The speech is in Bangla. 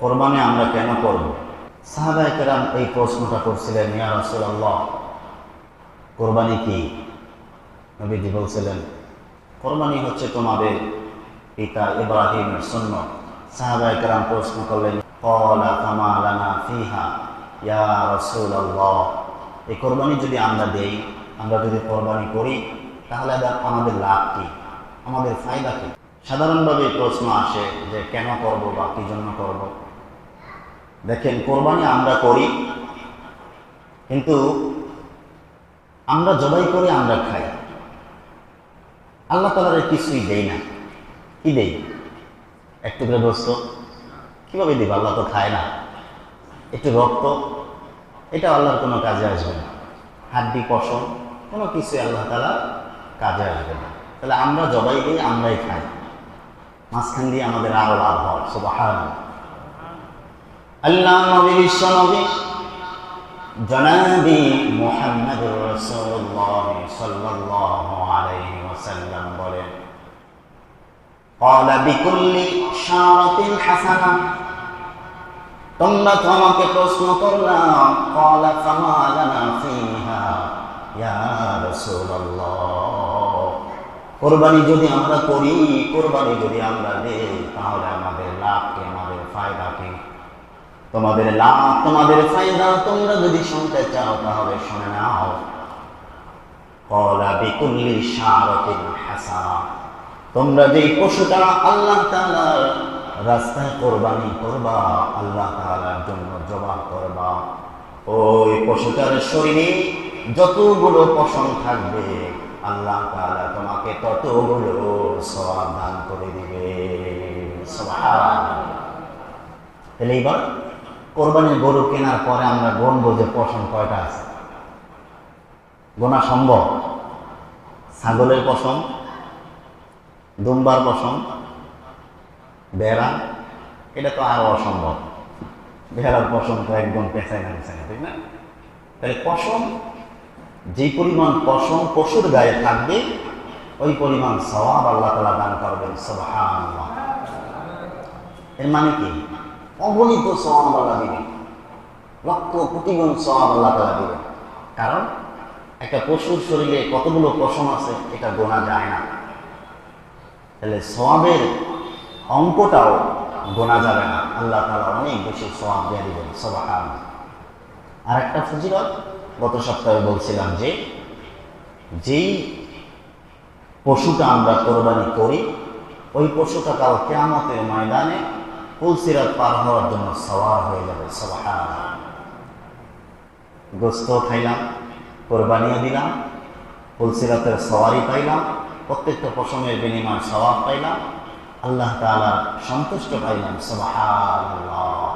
কোরবানি আমরা কেন করব? সাহাবায়ে কেরাম এই প্রশ্নটা করছিলেন, ইয়া রাসূলুল্লাহ, কোরবানি কি? নবীজি বলছিলেন, কোরবানি হচ্ছে তোমাদের পিতা ইব্রাহিমের সুন্নত। সাহাবায়ে কেরাম প্রশ্ন করলেন এই কোরবানি যদি আমরা দেই, আমরা যদি কোরবানি করি, তাহলে আমাদের লাভ কি? আমাদের ফায়দা কি? সাধারণভাবে প্রশ্ন আসে যে কেন করব বা কি জন্য করব? দেখেন, কোরবানি আমরা করি, কিন্তু আমরা জবাই করে আমরা খাই। আল্লাহ তালার কিছুই দেই না। কি দেই একটু করে দোস্ত, কীভাবে দিব? আল্লাহ তো খায় না। একটু রক্ত, এটা আল্লাহর কোনো কাজে আসবে না। হাড্ডি, পশম, কোনো কিছুই আল্লাহ তালা কাজে আসবে না। তাহলে আমরা জবাই দিই আমরাই খাই। মাঝখান দিয়ে আমাদের আরও লাভ হয় সব সুবাহান আল্লাহ নবী বিশ্ব নবী জনাবি মোহাম্মদ রসুল্লাহ সাল্লাল্লাহু আলাইহি ওয়াসাল্লাম বলেন قال بكل شارة حسنة তোমরা তো আমাকে প্রশ্ন করলাম قال فما لنا فيها يا رسول الله কোরবানি যদি আমরা করি কোরবানি যদি আমরা দেই তাহলে আমাদের লাভ কি আমাদের ফায়দা কি তোমাদের লাভ, তোমাদের ফায়দা, তোমরা যদি শুনতে চাও, তাহলে শুনে নাও। কলা বিকুল্লি হাসানা। তোমরা যেই পশুটা আল্লাহ তাআলার রাস্তায় কোরবানি করবা, আল্লাহ তাআলার জন্য জবাব করবা, ওই পশুটার শরীরে যতগুলো পশম থাকবে, আল্লাহ তাআলা তোমাকে ততগুলো দান করে দিবে। সুবহানাল্লাহ। তাহলে এইবার কোরবানির গরু কেনার পরে আমরা গণবো যে পশম কয়টা আছে? গোনা সম্ভব? ছাগলের পশম, দুম্বার পশম বেড়া এটা তো আরও অসম্ভব। বেড়ার পশম তো একদম পেঁচায় না, পেঁচায় ঠিক না? তাহলে পশম, যে পরিমাণ পশম পশুর গায়ে থাকবে, ওই পরিমাণ সওয়াব আল্লাহ তালা দান করবেন, সুবহানাল্লাহ। এর মানে কি? অগণিত সওয়াব আল্লাহ দিবে লক্ষ কোটি গুণ সওয়াব আল্লাহ তালা কারণ একটা পশুর শরীরে কতগুলো পশম আছে, এটা গোনা যায় না। তাহলে সওয়াবের অঙ্কটাও গোনা যাবে না। আল্লাহ তালা অনেক বেশি সওয়াব দিয়ে দিবেন সবাহান আর একটা ফজিলত, গত সপ্তাহে বলছিলাম যে, যেই পশুটা আমরা কোরবানি করি, ওই পশুটা কাল কেয়ামতের ময়দানে পার জন্য সওয়ার গোস্ত কোরবানিও দিলাম সওয়ারি পাইলাম, প্রত্যেকটা বিনিময় পাইলাম, আল্লাহ সন্তুষ্ট পাইলাম, সুবহানাল্লাহ।